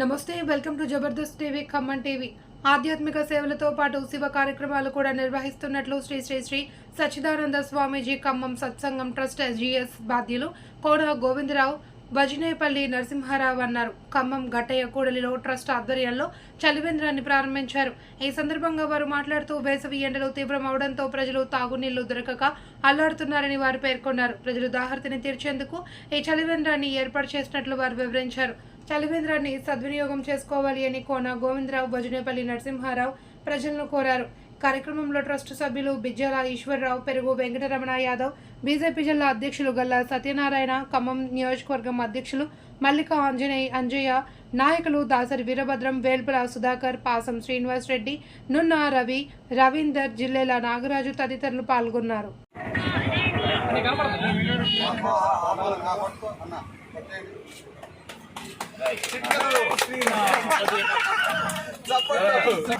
నమస్తే welcome to Jabardasth TV Khammam TV. ఆధ్యాత్మిక సేవలతో పాటు శివ కార్యక్రమాలు కూడా నిర్వహిస్తున్నట్లు శ్రీ శ్రీ శ్రీ సచ్చిదానంద స్వామీజీ ఖమ్మం సత్సంగం ట్రస్ట్ ఎస్జీఎస్ బాధ్యులు కోడ గోవిందరావు భజనేపల్లి నరసింహారావు అన్నారు. ఖమ్మం గట్టయ్య కూడలిలో ట్రస్ట్ ఆధ్వర్యంలో చలివేంద్రాన్ని ప్రారంభించారు. ఈ సందర్భంగా వారు మాట్లాడుతూ వేసవి ఎండలు తీవ్రమవడంతో ప్రజలు తాగునీళ్ళు దొరకక అల్లాడుతున్నారని వారు పేర్కొన్నారు. ప్రజలు దాహర్తిని తీర్చేందుకు ఈ చలివేంద్రాన్ని ఏర్పాటు చేసినట్లు వారు వివరించారు. చలివేంద్రాన్ని సద్వినియోగం చేసుకోవాలి అని కోన గోవిందరావు భజనేపల్లి నరసింహారావు ప్రజలను కోరారు. కార్యక్రమంలో ట్రస్ట్ సభ్యులు బిజ్జల ఈశ్వరరావు పెరుగు వెంకటరమణ యాదవ్ బీజేపీ జిల్లా అధ్యక్షులు గల్లా సత్యనారాయణ ఖమ్మం నియోజకవర్గం అధ్యక్షులు మల్లిక ఆంజనేయ అంజయ్య నాయకులు దాసరి వీరభద్రం వేల్పుల సుధాకర్ పాసం శ్రీనివాస్ రెడ్డి నున్న రవి రవీందర్ జిల్లేల నాగరాజు తదితరులు పాల్గొన్నారు.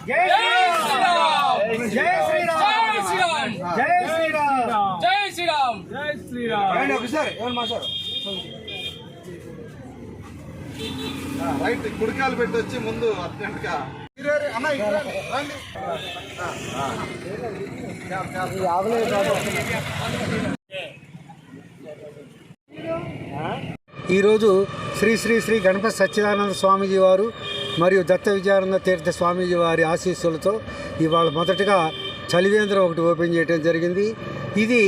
జై శ్రీరామ్. జై శ్రీరామ్. జై శ్రీరామ్. జై శ్రీరామ్. జై శ్రీరామ్. ఒకసారి ఎవరు రైట్ కుడికాలు ముందు అర్జెంట్గా. ఈరోజు శ్రీ శ్రీ శ్రీ గణపతి సచ్చిదానంద స్వామీజీ వారు మరియు దత్త విచారణ తీర్థ స్వామీజీ వారి ఆశీస్సులతో ఇవాళ మొదటగా చలివేంద్రం ఒకటి ఓపెన్ చేయడం జరిగింది. ఇది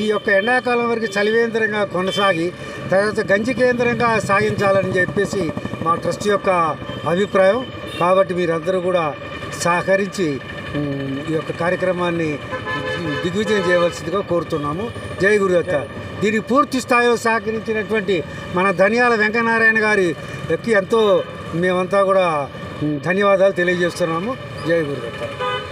ఈ యొక్క ఎండాకాలం వరకు చలివేంద్రంగా కొనసాగి తర్వాత గంజి కేంద్రంగా సాగించాలని చెప్పేసి మా ట్రస్ట్ యొక్క అభిప్రాయం. కాబట్టి మీరందరూ కూడా సహకరించి ఈ యొక్క కార్యక్రమాన్ని దిగ్విజయం చేయవలసిందిగా కోరుతున్నాము. జయ గురుదత్త దీనికి పూర్తి స్థాయిలో సహకరించినటువంటి మన ధనియాల వెంకనారాయణ గారికి ఎంతో మేమంతా కూడా ధన్యవాదాలు తెలియజేస్తున్నాము. జై గురుదత్త.